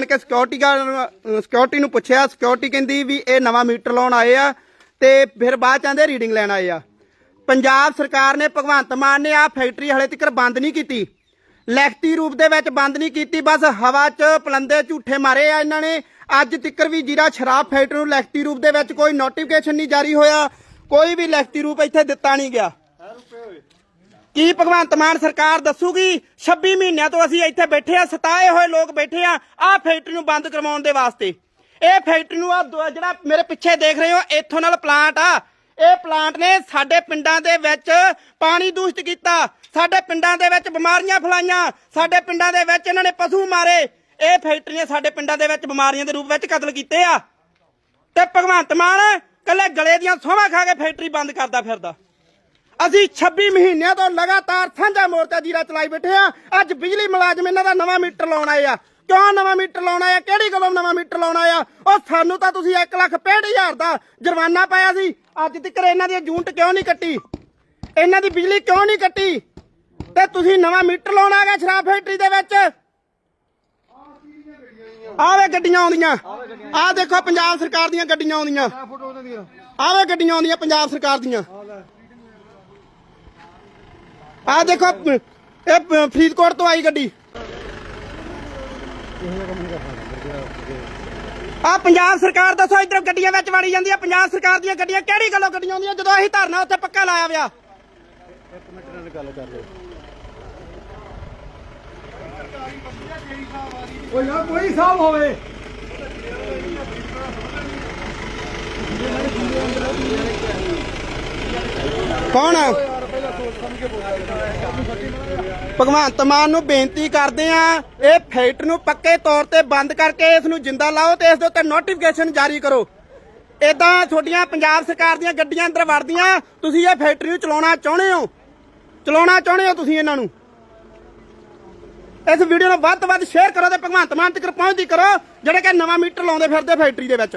ਆਣ ਕੇ security guard security ਨੂੰ ਪੁੱਛਿਆ। ਸਿਕਿਉਰਿਟੀ ਕਹਿੰਦੀ ਵੀ ਇਹ ਨਵਾਂ ਮੀਟਰ ਲਾਉਣ ਆਏ ਆ ਤੇ ਫਿਰ ਬਾਅਦ ਚਾਂਦੇ ਰੀਡਿੰਗ ਲੈਣ ਆਏ ਆ। ਪੰਜਾਬ ਸਰਕਾਰ ਨੇ ਭਗਵੰਤ ਮਾਨ ਨੇ ਆ ਫੈਕਟਰੀ ਹਲੇ ਤੱਕ ਬੰਦ ਨਹੀਂ ਕੀਤੀ। ਲਿਖਤੀ ਰੂਪ ਦੇ ਵਿੱਚ ਬੰਦ ਨਹੀਂ ਕੀਤੀ, ਬਸ ਹਵਾ 'ਚ ਪਲੰਦੇ ਝੂਠੇ ਮਾਰੇ ਆ ਇਹਨਾਂ ਨੇ। ਅੱਜ ਤੱਕ ਵੀ ਜੀਰਾ ਸ਼ਰਾਬ ਫੈਕਟਰੀ ਨੂੰ ਲਿਖਤੀ ਰੂਪ ਦੇ ਵਿੱਚ ਕੋਈ ਨੋਟੀਫਿਕੇਸ਼ਨ ਨਹੀਂ ਜਾਰੀ ਹੋਇਆ। ਕੋਈ ਵੀ ਲਿਖਤੀ ਰੂਪ ਇੱਥੇ ਦਿੱਤਾ ਨਹੀਂ ਗਿਆ। ਕੀ ਭਗਵੰਤ ਮਾਨ ਸਰਕਾਰ ਦੱਸੂਗੀ? 26 ਮਹੀਨਿਆਂ ਤੋਂ ਅਸੀਂ ਇੱਥੇ ਬੈਠੇ ਆ ਸਤਾਏ ਹੋਏ ਲੋਕ ਬੈਠੇ ਆ ਆਹ ਫੈਕਟਰੀ ਨੂੰ ਬੰਦ ਕਰਵਾਉਣ ਦੇ ਵਾਸਤੇ। ਇਹ ਫੈਕਟਰੀ ਨੂੰ ਆ ਜਿਹੜਾ ਮੇਰੇ ਪਿੱਛੇ ਦੇਖ ਰਹੇ ਹੋ, ਇੱਥੋਂ ਨਾਲ ਪਲਾਂਟ ਆ। ਇਹ ਪਲਾਂਟ ਨੇ ਸਾਡੇ ਪਿੰਡਾਂ ਦੇ ਵਿੱਚ ਪਾਣੀ ਦੂਸ਼ਿਤ ਕੀਤਾ। ਸਾਡੇ ਪਿੰਡਾਂ ਦੇ ਵਿੱਚ ਬਿਮਾਰੀਆਂ ਫੈਲਾਈਆਂ। ਸਾਡੇ ਪਿੰਡਾਂ ਦੇ ਵਿੱਚ ਇਹਨਾਂ ਨੇ ਪਸ਼ੂ ਮਾਰੇ। ਇਹ ਫੈਕਟਰੀ ਨੇ ਸਾਡੇ ਪਿੰਡਾਂ ਦੇ ਵਿੱਚ ਬਿਮਾਰੀਆਂ ਦੇ ਰੂਪ ਵਿੱਚ ਕਤਲ ਕੀਤੇ ਆ। ਤੇ ਭਗਵੰਤ ਮਾਨ ਕੱਲੇ ਗਲੇ ਦੀਆਂ ਸੋਹਾਂ ਖਾ ਕੇ ਫੈਕਟਰੀ ਬੰਦ ਕਰਦਾ ਫਿਰਦਾ। ਅਸੀਂ 26 ਮਹੀਨਿਆਂ ਤੋਂ ਲਗਾਤਾਰ ਸਾਂਝਾ ਮੋਰਚਾ ਜੀਰਾ ਚਲਾਈ ਬੈਠੇ ਆ ਅੱਜ ਬਿਜਲੀ ਮੁਲਾਜ਼ਮ ਇਹਨਾਂ ਦਾ ਨਵਾਂ ਮੀਟਰ ਲਾਉਣ ਆਏ ਆ। ਕਿਉਂ ਨਵਾਂ ਮੀਟਰ ਲਾਉਣ ਆਇਆ ਕਿਹੜੀ ਗੱਲੋਂ ਨਵਾਂ ਮੀਟਰ ਲਾਉਣ ਆਇਆ ਉਹ ਸਾਨੂੰ ਤਾਂ ਤੁਸੀਂ 1 ਲੱਖ 65000 ਦਾ ਜੁਰਮਾਨਾ ਪਾਇਆ ਸੀ। ਅੱਜ ਤੱਕ ਇਹਨਾਂ ਦੀ ਯੂਨਿਟ ਕਿਉਂ ਨਹੀਂ ਕੱਟੀ? ਇਹਨਾਂ ਦੀ ਬਿਜਲੀ ਕਿਉਂ ਨਹੀਂ ਕੱਟੀ? ਤੇ ਤੁਸੀਂ ਨਵਾਂ ਮੀਟਰ ਲਾਉਣਾ ਆ ਸ਼ਰਾਬ ਫੈਕਟਰੀ ਦੇ ਵਿੱਚ। ਆਵੇ ਗੱਡੀਆਂ ਆਉਂਦੀਆਂ। ਆਹ ਦੇਖੋ, ਪੰਜਾਬ ਸਰਕਾਰ ਦੀਆਂ ਗੱਡੀਆਂ ਆਉਂਦੀਆਂ। ਆਵੇ ਗੱਡੀਆਂ ਆਉਂਦੀਆਂ, ਪੰਜਾਬ ਸਰਕਾਰ ਦੀਆਂ। ਆਹ ਦੇਖੋ ਇਹ ਫਰੀਦਕੋਟ ਤੋਂ ਆਈ ਗੱਡੀ। ਆ ਪੰਜਾਬ ਸਰਕਾਰ ਦੱਸੋ ਇਧਰ ਗੱਡੀਆਂ ਵਿੱਚ ਵੜੀ ਜਾਂਦੀ ਆ ਪੰਜਾਬ ਸਰਕਾਰ ਦੀਆਂ ਗੱਡੀਆਂ ਕਿਹੜੀ ਗੱਲੋਂ ਗੱਡੀਆਂ ਆਉਂਦੀਆਂ? ਜਦੋਂ ਅਸੀਂ ਧਰਨਾ ਉੱਥੇ ਪੱਕਾ ਲਾਇਆ ਵਿਆ ਉਹ ਯਾਰ ਕੋਈ ਹਿਸਾਬ ਹੋਵੇ। ਕੌਣ ਆ? ਭਗਵੰਤ ਮਾਨ ਨੂੰ ਬੇਨਤੀ ਕਰਦੇ ਆ ਇਹ ਫੈਕਟਰੀ ਨੂੰ ਪੱਕੇ ਤੌਰ ਤੇ ਬੰਦ ਕਰਕੇ ਇਸ ਨੂੰ ਜਿੰਦਾ ਲਾਓ ਤੇ ਇਸ ਦੇ ਉੱਤੇ ਨੋਟੀਫਿਕੇਸ਼ਨ ਜਾਰੀ ਕਰੋ। ਇਦਾਂ ਤੁਹਾਡੀਆਂ ਪੰਜਾਬ ਸਰਕਾਰ ਦੀਆਂ ਗੱਡੀਆਂ ਅੰਦਰ ਵੜਦੀਆਂ, ਤੁਸੀਂ ਇਹ ਫੈਕਟਰੀ ਨੂੰ ਚਲਾਉਣਾ ਚਾਹੁੰਦੇ ਹੋ? ਚਲਾਉਣਾ ਚਾਹੁੰਦੇ ਹੋ ਤੁਸੀਂ ਇਹਨਾਂ ਨੂੰ? ਇਸ ਵੀਡੀਓ ਨੂੰ ਵੱਧ ਤੋਂ ਵੱਧ ਸ਼ੇਅਰ ਕਰੋ ਤੇ ਭਗਵੰਤ ਮਾਨ ਤੱਕ ਪਹੁੰਚਦੀ ਕਰੋ, ਜਿਹੜੇ ਕਿ ਨਵਾਂ ਮੀਟਰ ਲਾਉਂਦੇ ਫਿਰਦੇ ਫੈਕਟਰੀ ਦੇ ਵਿੱਚ।